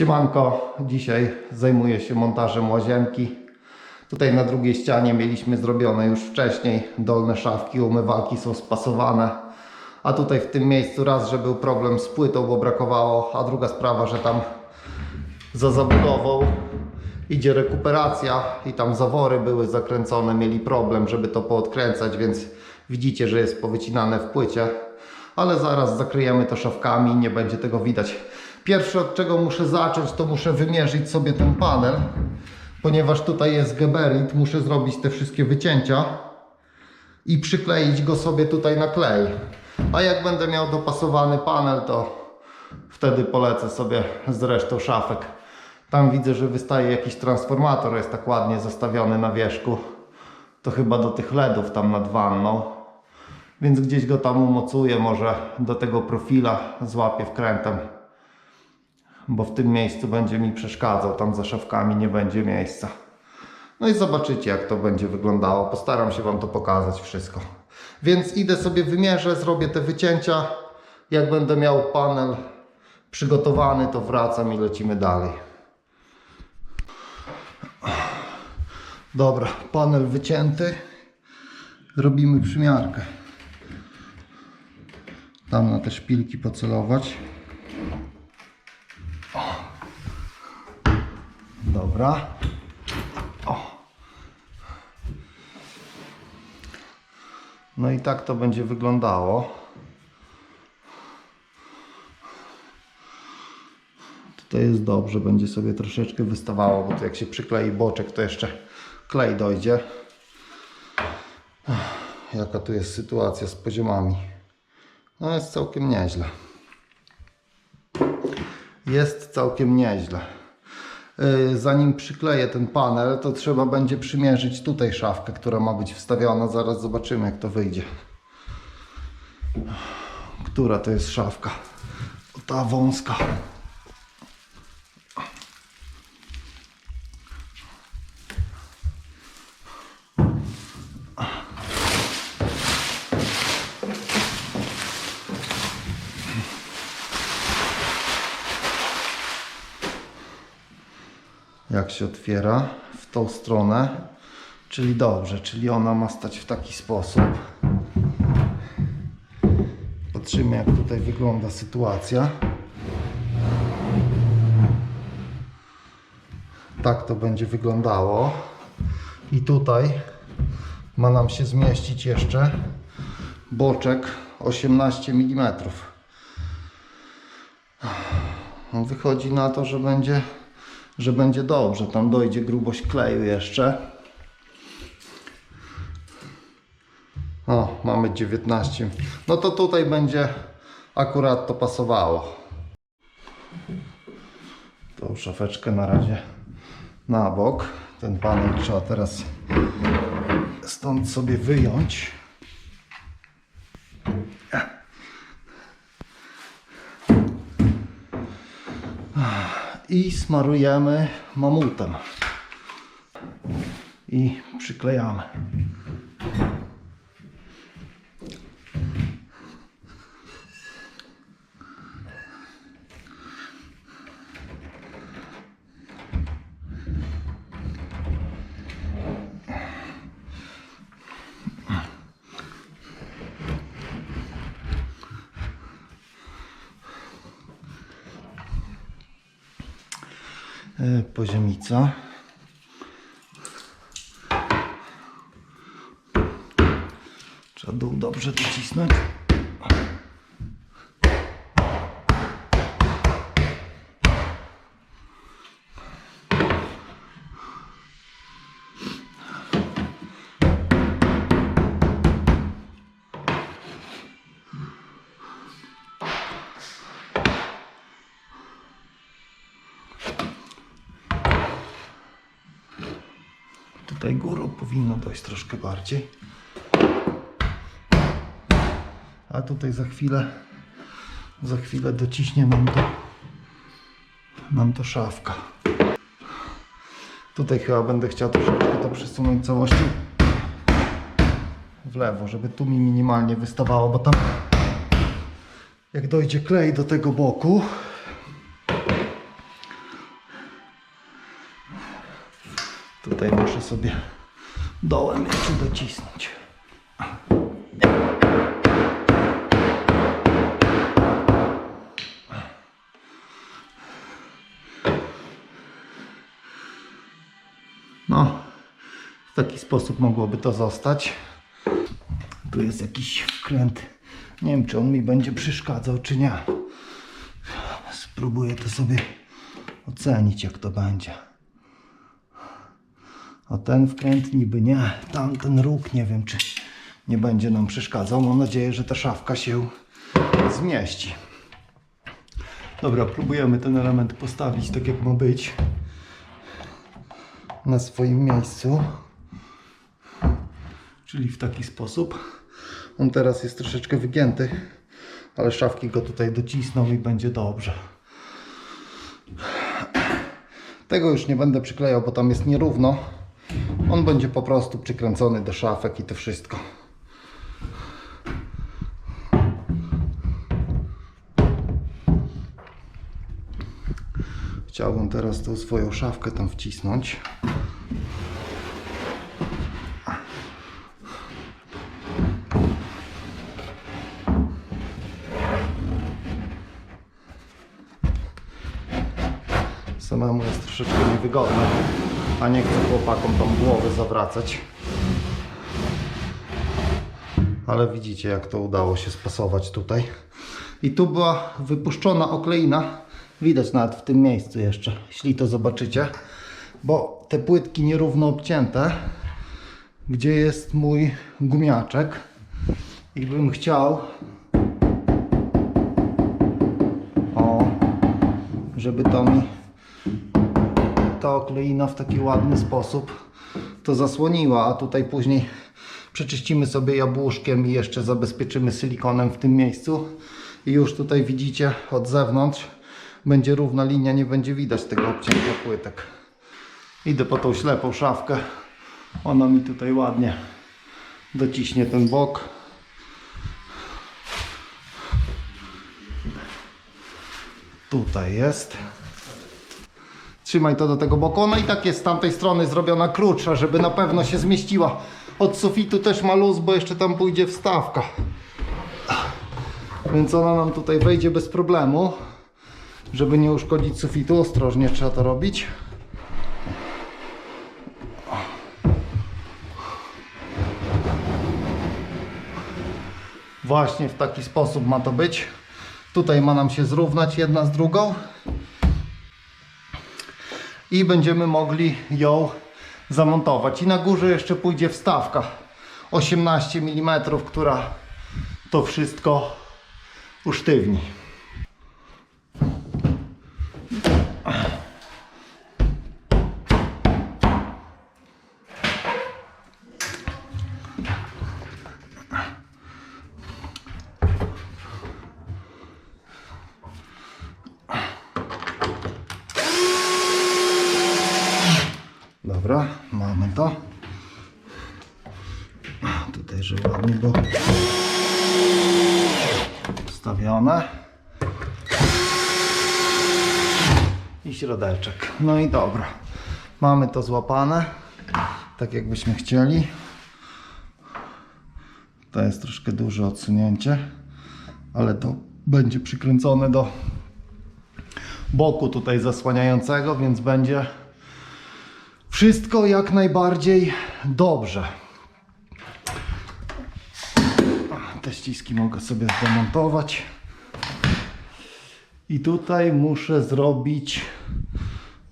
Siemanko, dzisiaj zajmuję się montażem łazienki. Tutaj na drugiej ścianie mieliśmy zrobione już wcześniej dolne szafki, umywalki są spasowane. A tutaj w tym miejscu raz, że był problem z płytą, bo brakowało, a druga sprawa, że tam za zabudową idzie rekuperacja i tam zawory były zakręcone, mieli problem, żeby to poodkręcać, więc widzicie, że jest powycinane w płycie. Ale zaraz zakryjemy to szafkami, nie będzie tego widać. Pierwsze od czego muszę zacząć, to muszę wymierzyć sobie ten panel, ponieważ tutaj jest geberit, muszę zrobić te wszystkie wycięcia i przykleić go sobie tutaj na klej. A jak będę miał dopasowany panel, to wtedy polecę sobie z resztą szafek. Tam widzę, że wystaje jakiś transformator, jest tak ładnie zostawiony na wierzchu. To chyba do tych LEDów tam nad wanną. Więc gdzieś go tam umocuję, może do tego profila złapię wkrętem. Bo w tym miejscu będzie mi przeszkadzał, tam za szafkami nie będzie miejsca. No i zobaczycie jak to będzie wyglądało. Postaram się Wam to pokazać wszystko. Więc idę sobie wymierzę, zrobię te wycięcia. Jak będę miał panel przygotowany, to wracam i lecimy dalej. Dobra, panel wycięty. Robimy przymiarkę. Tam na te szpilki pocelować. Dobra. O. No i tak to będzie wyglądało. Tutaj jest dobrze, będzie sobie troszeczkę wystawało, bo tu jak się przyklei boczek, to jeszcze klej dojdzie. Jaka tu jest sytuacja z poziomami? No jest całkiem nieźle. Jest całkiem nieźle. Yy, Zanim przykleję ten panel, to trzeba będzie przymierzyć tutaj szafkę, która ma być wstawiona. Zaraz zobaczymy, jak to wyjdzie. Która to jest szafka? Ta wąska. jak się otwiera w tą stronę, czyli dobrze, czyli ona ma stać w taki sposób. Patrzymy jak tutaj wygląda sytuacja. Tak to będzie wyglądało. I tutaj ma nam się zmieścić jeszcze boczek 18 mm. Wychodzi na to, że będzie że będzie dobrze. Tam dojdzie grubość kleju jeszcze. O, mamy 19. No to tutaj będzie akurat to pasowało. Tą szafeczkę na razie na bok. Ten panel trzeba teraz stąd sobie wyjąć. I smarujemy mamutem i przyklejamy. Poziomica. Trzeba dół dobrze docisnąć. Tutaj górą powinno dojść troszkę bardziej. A tutaj za chwilę, za chwilę dociśnie nam to, nam to szafka. Tutaj chyba będę chciał troszeczkę to przesunąć całością w lewo, żeby tu mi minimalnie wystawało, bo tam jak dojdzie klej do tego boku, Tutaj muszę sobie dołem jeszcze docisnąć. No, w taki sposób mogłoby to zostać. Tu jest jakiś wkręt. Nie wiem, czy on mi będzie przeszkadzał, czy nie. Spróbuję to sobie ocenić, jak to będzie. O ten wkręt niby nie. Tamten róg nie wiem, czy nie będzie nam przeszkadzał. Mam nadzieję, że ta szafka się zmieści. Dobra, próbujemy ten element postawić tak, jak ma być. Na swoim miejscu. Czyli w taki sposób. On teraz jest troszeczkę wygięty, ale szafki go tutaj docisną i będzie dobrze. Tego już nie będę przyklejał, bo tam jest nierówno. On będzie po prostu przykręcony do szafek i to wszystko. Chciałbym teraz tą swoją szafkę tam wcisnąć. Samemu jest troszeczkę niewygodne, a nie chcę chłopakom tam głowy zawracać. Ale widzicie jak to udało się spasować tutaj. I tu była wypuszczona okleina. Widać nawet w tym miejscu jeszcze, jeśli to zobaczycie. Bo te płytki nierówno obcięte, gdzie jest mój gumiaczek. I bym chciał o, żeby to mi ta okleina w taki ładny sposób to zasłoniła, a tutaj później przeczyścimy sobie jabłuszkiem i jeszcze zabezpieczymy silikonem w tym miejscu i już tutaj widzicie od zewnątrz będzie równa linia, nie będzie widać tego obcięcia płytek. Idę po tą ślepą szafkę, ona mi tutaj ładnie dociśnie ten bok. Tutaj jest. Trzymaj to do tego boku. Ona i tak jest z tamtej strony zrobiona krótsza, żeby na pewno się zmieściła. Od sufitu też ma luz, bo jeszcze tam pójdzie wstawka. Więc ona nam tutaj wejdzie bez problemu. Żeby nie uszkodzić sufitu, ostrożnie trzeba to robić. Właśnie w taki sposób ma to być. Tutaj ma nam się zrównać jedna z drugą i będziemy mogli ją zamontować. I na górze jeszcze pójdzie wstawka 18 mm, która to wszystko usztywni. Dobra, mamy to. Tutaj, żeby ładnie było ustawione. I środeczek. No i dobra. Mamy to złapane. Tak jakbyśmy chcieli. To jest troszkę duże odsunięcie, ale to będzie przykręcone do boku tutaj zasłaniającego, więc będzie wszystko jak najbardziej dobrze. Te ściski mogę sobie zdemontować. I tutaj muszę zrobić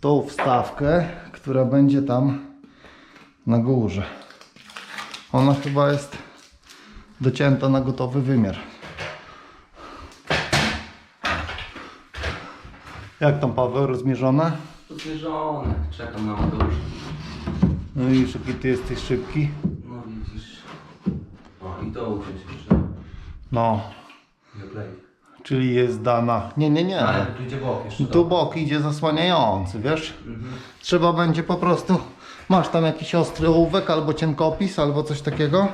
tą wstawkę, która będzie tam na górze. Ona chyba jest docięta na gotowy wymiar. Jak tam Paweł rozmierzone? Zwierzone, czekam na Mateusza. No i jaki ty jesteś szybki. No widzisz. O i to usiąść jeszcze. No, czyli jest dana. Nie, nie, nie. Ale tu idzie bok jeszcze. Tu bok idzie zasłaniający, wiesz? Trzeba będzie po prostu. Masz tam jakiś ostry ołówek, albo cienkopis, albo coś takiego.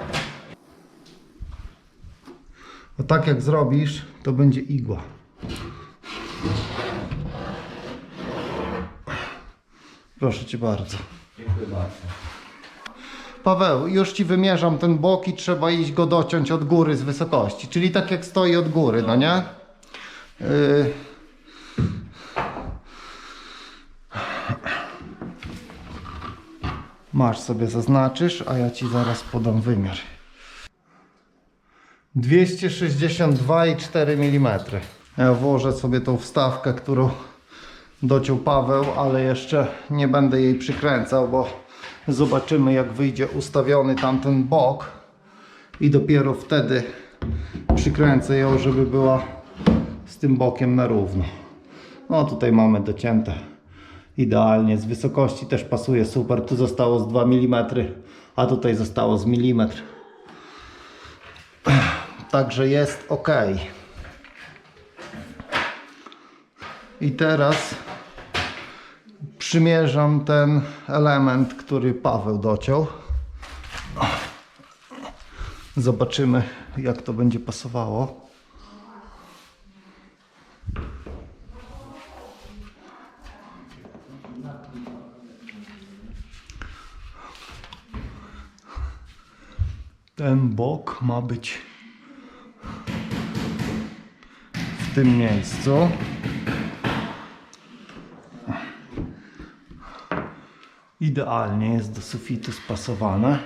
Bo tak jak zrobisz, to będzie igła. Proszę cię bardzo. Dziękuję bardzo. Paweł, już ci wymierzam ten bok i trzeba iść go dociąć od góry z wysokości. Czyli tak jak stoi od góry, no nie? Yy... Masz sobie zaznaczysz, a ja ci zaraz podam wymiar. 262,4 mm. Ja włożę sobie tą wstawkę, którą dociął Paweł, ale jeszcze nie będę jej przykręcał, bo zobaczymy jak wyjdzie ustawiony tamten bok i dopiero wtedy przykręcę ją, żeby była z tym bokiem na równo. No tutaj mamy docięte idealnie, z wysokości też pasuje super, tu zostało z 2 mm, a tutaj zostało z milimetr. Także jest ok. I teraz przymierzam ten element, który Paweł dociął. Zobaczymy, jak to będzie pasowało. Ten bok ma być w tym miejscu. Idealnie jest do sufitu spasowane.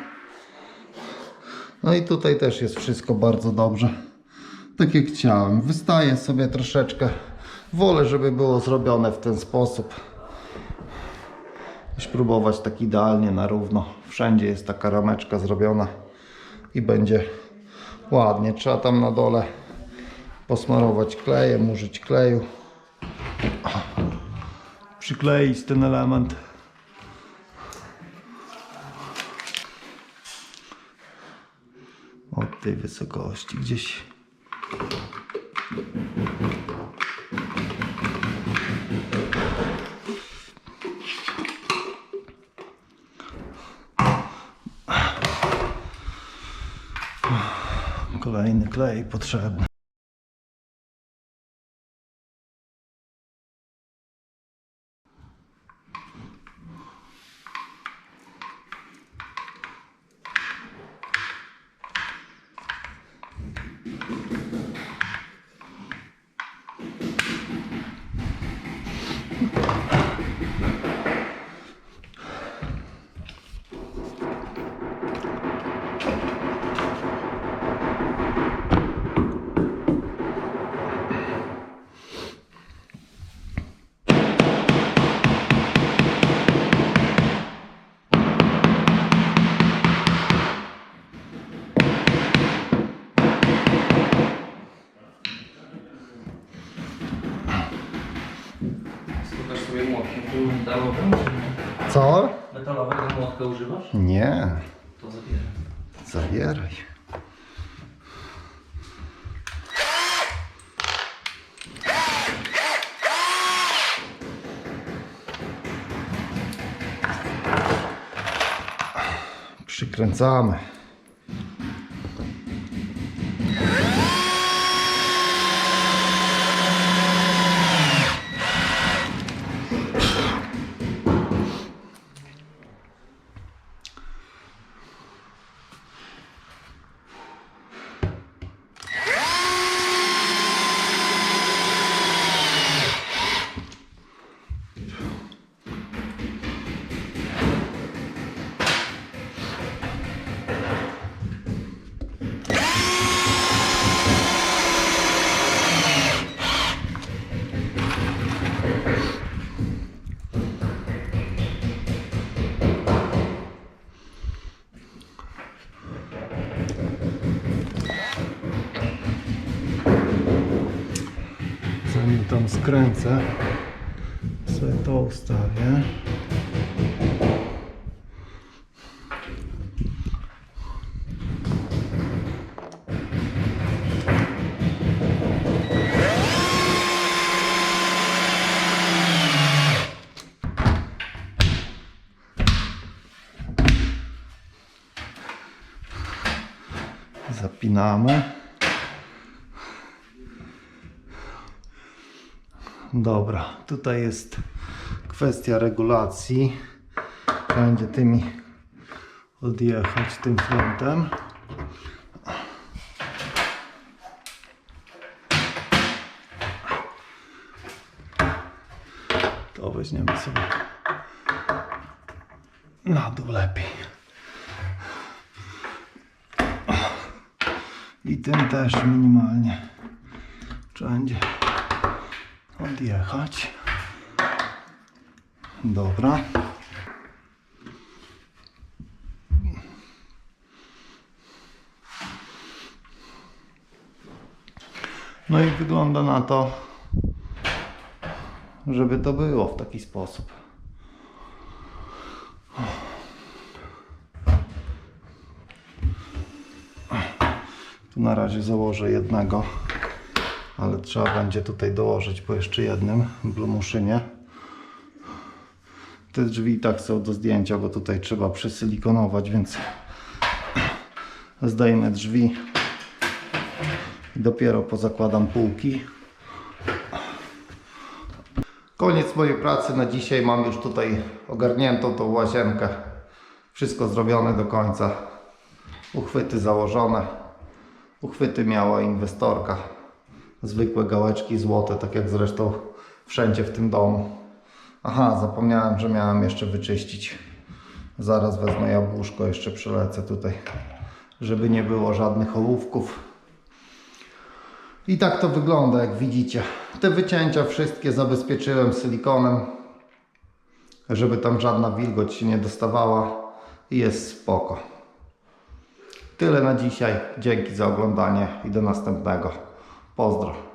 No i tutaj też jest wszystko bardzo dobrze. Tak jak chciałem. Wystaje sobie troszeczkę. Wolę, żeby było zrobione w ten sposób. Niż próbować tak idealnie na równo. Wszędzie jest taka rameczka zrobiona i będzie ładnie. Trzeba tam na dole posmarować klejem, użyć kleju. Przykleić ten element. Od tej wysokości gdzieś. Kolejny klej potrzebny. Słuchasz sobie młotkiem tu metalowym? Co? Metalowego młotka używasz? Nie, To zabieram. zabieraj. Przykręcamy. Tam skręcę, sobie to ustawię. Zapinamy. Dobra, tutaj jest kwestia regulacji. będzie tymi odjechać tym frontem. To weźmiemy sobie na dół lepiej. I tym też minimalnie wszędzie odjechać. Dobra. No i wygląda na to, żeby to było w taki sposób. Tu na razie założę jednego, ale trzeba będzie tutaj dołożyć po jeszcze jednym blumuszynie. Te drzwi i tak są do zdjęcia, bo tutaj trzeba przysilikonować, więc zdejmę drzwi i dopiero pozakładam półki. Koniec mojej pracy na dzisiaj. Mam już tutaj ogarniętą tą łazienkę. Wszystko zrobione do końca. Uchwyty założone. Uchwyty miała inwestorka. Zwykłe gałeczki złote, tak jak zresztą wszędzie w tym domu. Aha, zapomniałem, że miałem jeszcze wyczyścić. Zaraz wezmę jabłuszko, jeszcze przelecę tutaj, żeby nie było żadnych ołówków. I tak to wygląda, jak widzicie. Te wycięcia wszystkie zabezpieczyłem silikonem, żeby tam żadna wilgoć się nie dostawała i jest spoko. Tyle na dzisiaj. Dzięki za oglądanie i do następnego. Bazdıra.